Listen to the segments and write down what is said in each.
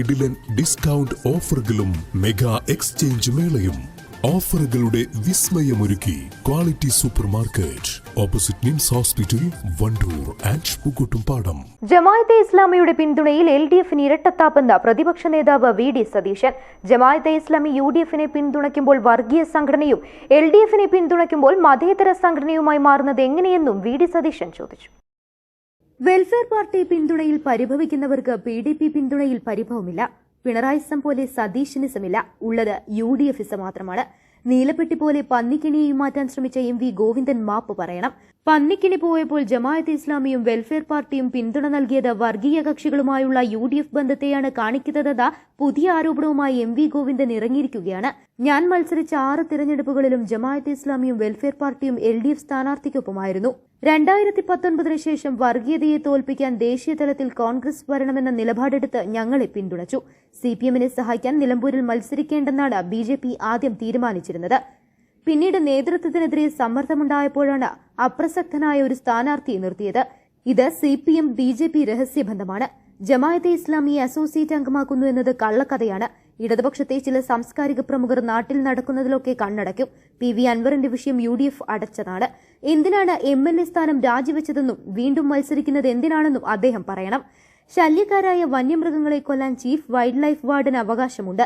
കിടിലൻ ഡിസ്കൗണ്ട് ഓഫറുകളും mega exchange മേളയും. ഓഫറുകളുടെ വിസ്മയമൊരുക്കി quality super market opposite NIMS hospital Wandoor and Pookkottumpadam Jamaate ഇസ്ലാമിയുടെ പിന്തുണയിൽ എൽ ഡി എഫിന് ഇരട്ടത്താപ്പെന്ന പ്രതിപക്ഷ നേതാവ് V D Satheesan. Jamaate Islami U D എഫിനെ പിന്തുണയ്ക്കുമ്പോൾ വർഗീയ സംഘടനയും എൽ ഡി എഫിനെ പിന്തുണയ്ക്കുമ്പോൾ മതേതര സംഘടനയുമായി മാറുന്നത് എങ്ങനെയെന്നും വി ഡി സതീശൻ ചോദിച്ചു. വെൽഫെയർ പാർട്ടി പിന്തുണയിൽ പരിഭവിക്കുന്നവർക്ക് പി ഡി പി പിന്തുണയിൽ പരിഭവമില്ല. പിണറായിസം പോലെ സതീശനിസമില്ല. ഉള്ളത് യു ഡി എഫിസം മാത്രമാണ് നീലപ്പെട്ടി പോലെ പന്നിക്കിണിയെയും മാറ്റാൻ ശ്രമിച്ച എം വി ഗോവിന്ദൻ മാപ്പ് പറയണം. പന്നിക്കിണി പോയപ്പോൾ ജമാഅത്ത് ഇസ്ലാമിയും വെൽഫെയർ പാർട്ടിയും പിന്തുണ നൽകിയത് വർഗീയ കക്ഷികളുമായുള്ള യു ഡി എഫ് ബന്ധത്തെയാണ് കാണിക്കുന്നതെന്ന പുതിയ ആരോപണവുമായി എം വി ഗോവിന്ദൻ ഇറങ്ങിയിരിക്കുകയാണ്. ഞാൻ മത്സരിച്ച ആറ് തിരഞ്ഞെടുപ്പുകളിലും ജമാഅത്ത് ഇസ്ലാമിയും വെൽഫെയർ പാർട്ടിയും എൽ ഡി എഫ് സ്ഥാനാർത്ഥിക്കൊപ്പമായിരുന്നു. രണ്ടായിരത്തി പത്തൊൻപതിനു ശേഷം വർഗീയതയെ തോൽപ്പിക്കാൻ ദേശീയ തലത്തിൽ കോൺഗ്രസ് വരണമെന്ന നിലപാടെടുത്ത് ഞങ്ങളെ പിന്തുണച്ചു. സി പി എമ്മിനെ സഹായിക്കാൻ നിലമ്പൂരിൽ മത്സരിക്കേണ്ടെന്നാണ് ബി ജെ പി ആദ്യം തീരുമാനിച്ചിരുന്നത്. പിന്നീട് നേതൃത്വത്തിനെതിരെ സമ്മർദ്ദമുണ്ടായപ്പോഴാണ് അപ്രസക്തനായ ഒരു സ്ഥാനാർത്ഥിയെ നിർത്തിയത്. ഇത് C P M B J P രഹസ്യബന്ധമാണ് Jamaat-e ഇസ്ലാമിയെ അസോസിയേറ്റ് അംഗമാക്കുന്നു എന്നത് കള്ളക്കഥയാണ്. ഇടതുപക്ഷത്തെ ചില സാംസ്കാരിക പ്രമുഖർ നാട്ടിൽ നടക്കുന്നതിലൊക്കെ കണ്ണടയ്ക്കും. പി വി അൻവറിന്റെ വിഷയം യു ഡി എഫ് അടച്ചതാണ്. എന്തിനാണ് എം എൽ എ സ്ഥാനം രാജിവെച്ചതെന്നും വീണ്ടും മത്സരിക്കുന്നത് എന്തിനാണെന്നും അദ്ദേഹം പറയണം. ശല്യക്കാരായ വന്യമൃഗങ്ങളെ കൊല്ലാൻ ചീഫ് വൈൽഡ് ലൈഫ് വാർഡിന് അവകാശമുണ്ട്.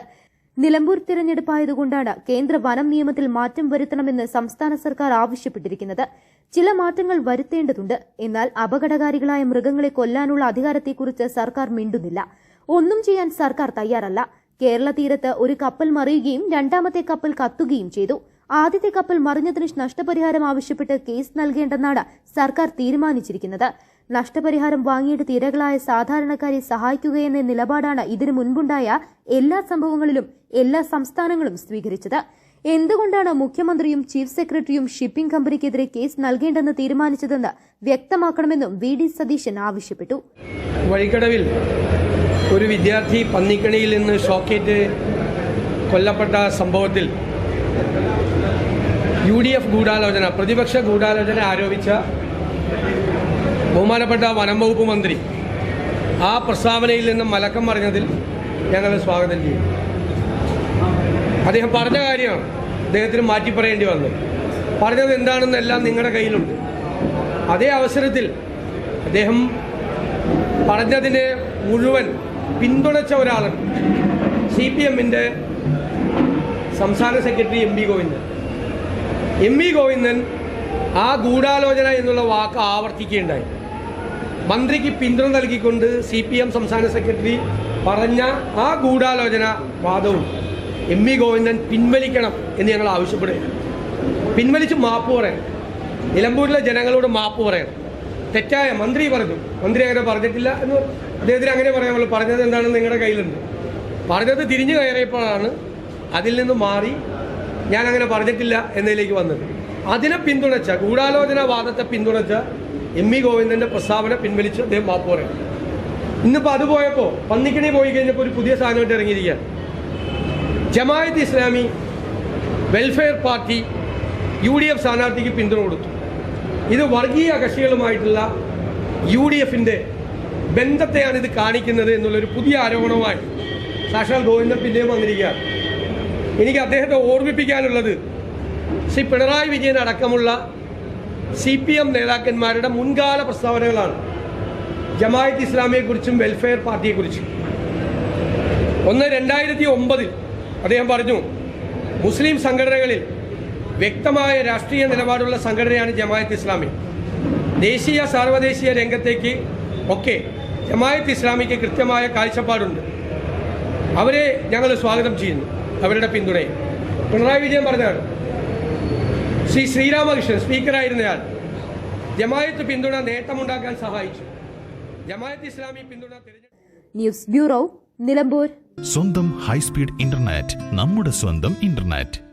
നിലമ്പൂർ തിരഞ്ഞെടുപ്പായതുകൊണ്ടാണ് കേന്ദ്ര വനം നിയമത്തിൽ മാറ്റം വരുത്തണമെന്ന് സംസ്ഥാന സർക്കാർ ആവശ്യപ്പെട്ടിരിക്കുന്നത്. ചില മാറ്റങ്ങൾ വരുത്തേണ്ടതുണ്ട്. എന്നാൽ അപകടകാരികളായ മൃഗങ്ങളെ കൊല്ലാനുള്ള അധികാരത്തെക്കുറിച്ച് സർക്കാർ മിണ്ടുന്നില്ല. ഒന്നും ചെയ്യാൻ സർക്കാർ തയ്യാറല്ല. കേരള തീരത്ത് ഒരു കപ്പൽ മറിയുകയും രണ്ടാമത്തെ കപ്പൽ കത്തുകയും ചെയ്തു. ആദ്യത്തെ കപ്പൽ മറിഞ്ഞതിന് നഷ്ടപരിഹാരം ആവശ്യപ്പെട്ട് കേസ് നൽകേണ്ടെന്നാണ് സർക്കാർ തീരുമാനിച്ചിരിക്കുന്നത്. നഷ്ടപരിഹാരം വാങ്ങിയിട്ട് തിരകളായ സാധാരണക്കാരെ സഹായിക്കുകയെന്ന നിലപാടാണ് ഇതിനു മുൻപുണ്ടായ എല്ലാ സംഭവങ്ങളിലും എല്ലാ സംസ്ഥാനങ്ങളും സ്വീകരിച്ചത്. എന്തുകൊണ്ടാണ് മുഖ്യമന്ത്രിയും ചീഫ് സെക്രട്ടറിയും ഷിപ്പിംഗ് കമ്പനിക്കെതിരെ കേസ് നൽകേണ്ടെന്ന് തീരുമാനിച്ചതെന്ന് വ്യക്തമാക്കണമെന്നും വി ഡി സതീശൻ ആവശ്യപ്പെട്ടു. വഴിക്കടവിൽ ഒരു വിദ്യാർത്ഥി പന്നിക്കണിയിൽ നിന്ന് ഷോക്കേറ്റ് കൊല്ലപ്പെട്ട സംഭവത്തിൽ യു ഡി എഫ് ഗൂഢാലോചന പ്രതിപക്ഷ ഗൂഢാലോചന ആരോപിച്ച ബഹുമാനപ്പെട്ട വനം വകുപ്പ് മന്ത്രി ആ പ്രസ്താവനയിൽ നിന്നും മലക്കം പറഞ്ഞതിൽ ഞങ്ങൾ സ്വാഗതം ചെയ്യും. അദ്ദേഹം പറഞ്ഞ കാര്യമാണ്. അദ്ദേഹത്തിന് മാറ്റി പറയേണ്ടി വന്നു. പറഞ്ഞത് എന്താണെന്നെല്ലാം നിങ്ങളുടെ കയ്യിലുണ്ട്. അതേ അവസരത്തിൽ അദ്ദേഹം പറഞ്ഞതിനെ മുഴുവൻ പിന്തുണച്ച ഒരാളാണ് സി പി എമ്മിന്റെ സംസ്ഥാന secretary M V Govindan. M V Govindan ആ ഗൂഢാലോചന എന്നുള്ള വാക്ക് ആവർത്തിക്കുകയുണ്ടായി. മന്ത്രിക്ക് പിന്തുണ നൽകിക്കൊണ്ട് സി പി എം സംസ്ഥാന സെക്രട്ടറി പറഞ്ഞ ആ ഗൂഢാലോചന വാദവും എം വി ഗോവിന്ദൻ പിൻവലിക്കണം എന്ന് ഞങ്ങൾ ആവശ്യപ്പെടുകയാണ്. പിൻവലിച്ച് മാപ്പ് പറയണം. നിലമ്പൂരിലെ ജനങ്ങളോട് മാപ്പ് പറയണം. തെറ്റായ മന്ത്രി പറഞ്ഞു. മന്ത്രി അങ്ങനെ പറഞ്ഞിട്ടില്ല എന്ന് അദ്ദേഹത്തിന് അങ്ങനെ പറയാമല്ലോ പറഞ്ഞത് എന്താണെന്ന് നിങ്ങളുടെ കയ്യിലുണ്ട്. പറഞ്ഞത് തിരിഞ്ഞു കയറിയപ്പോഴാണ് അതിൽ നിന്ന് മാറി ഞാൻ അങ്ങനെ പറഞ്ഞിട്ടില്ല എന്നതിലേക്ക് വന്നത്. അതിനെ പിന്തുണച്ച ഗൂഢാലോചന വാദത്തെ പിന്തുണച്ച എം വി ഗോവിന്ദന്റെ പ്രസ്താവന പിൻവലിച്ച് അദ്ദേഹം മാപ്പ് പറയണം ഇന്നിപ്പോൾ അത് പോയപ്പോൾ പന്നിക്കണി പോയി കഴിഞ്ഞപ്പോൾ ഒരു പുതിയ സാധനമായിട്ട് ഇറങ്ങിയിരിക്കുകയാണ്. Jamaat Islami welfare party U D F സ്ഥാനാർത്ഥിക്ക് പിന്തുണ കൊടുത്തു. ഇത് വർഗീയ കക്ഷികളുമായിട്ടുള്ള യു ഡി എഫിന്റെ ബന്ധത്തെയാണ് ഇത് കാണിക്കുന്നത് എന്നുള്ളൊരു പുതിയ ആരോപണമായി സാക്ഷാൽ ഗോവിന്ദൻ പിന്നെയും വന്നിരിക്കുകയാണ്. എനിക്ക് അദ്ദേഹത്തെ ഓർമ്മിപ്പിക്കാനുള്ളത് ശ്രീ പിണറായി വിജയൻ അടക്കമുള്ള സി പി എം നേതാക്കന്മാരുടെ മുൻകാല പ്രസ്താവനകളാണ്. ജമായത്ത് ഇസ്ലാമിയെക്കുറിച്ചും വെൽഫെയർ പാർട്ടിയെക്കുറിച്ചും. ഒന്ന് രണ്ടായിരത്തി ഒമ്പതിൽ അദ്ദേഹം പറഞ്ഞു മുസ്ലിം സംഘടനകളിൽ വ്യക്തമായ രാഷ്ട്രീയ നിലപാടുള്ള സംഘടനയാണ് ജമായത്ത് ഇസ്ലാമി. ദേശീയ സാർവദേശീയ രംഗത്തേക്ക് ഒക്കെ ജമായത്ത് ഇസ്ലാമിക്ക് കൃത്യമായ കാഴ്ചപ്പാടുണ്ട്. അവരെ ഞങ്ങൾ സ്വാഗതം ചെയ്യുന്നു. അവരുടെ പിന്തുണയെ. പിണറായി വിജയൻ പറഞ്ഞാണ് ശ്രീ ശ്രീരാമകൃഷ്ണൻ സ്പീക്കറായിരുന്നയാൾ. ജമായത്ത് പിന്തുണ നേട്ടമുണ്ടാക്കാൻ സഹായിച്ചു. ജമായത്ത് ഇസ്ലാമി പിന്തുണ ന്യൂസ് ബ്യൂറോ നിലമ്പൂർ. സ്വന്തം ഹൈസ്പീഡ് ഇന്റർനെറ്റ് നമ്മുടെ സ്വന്തം ഇന്റർനെറ്റ്.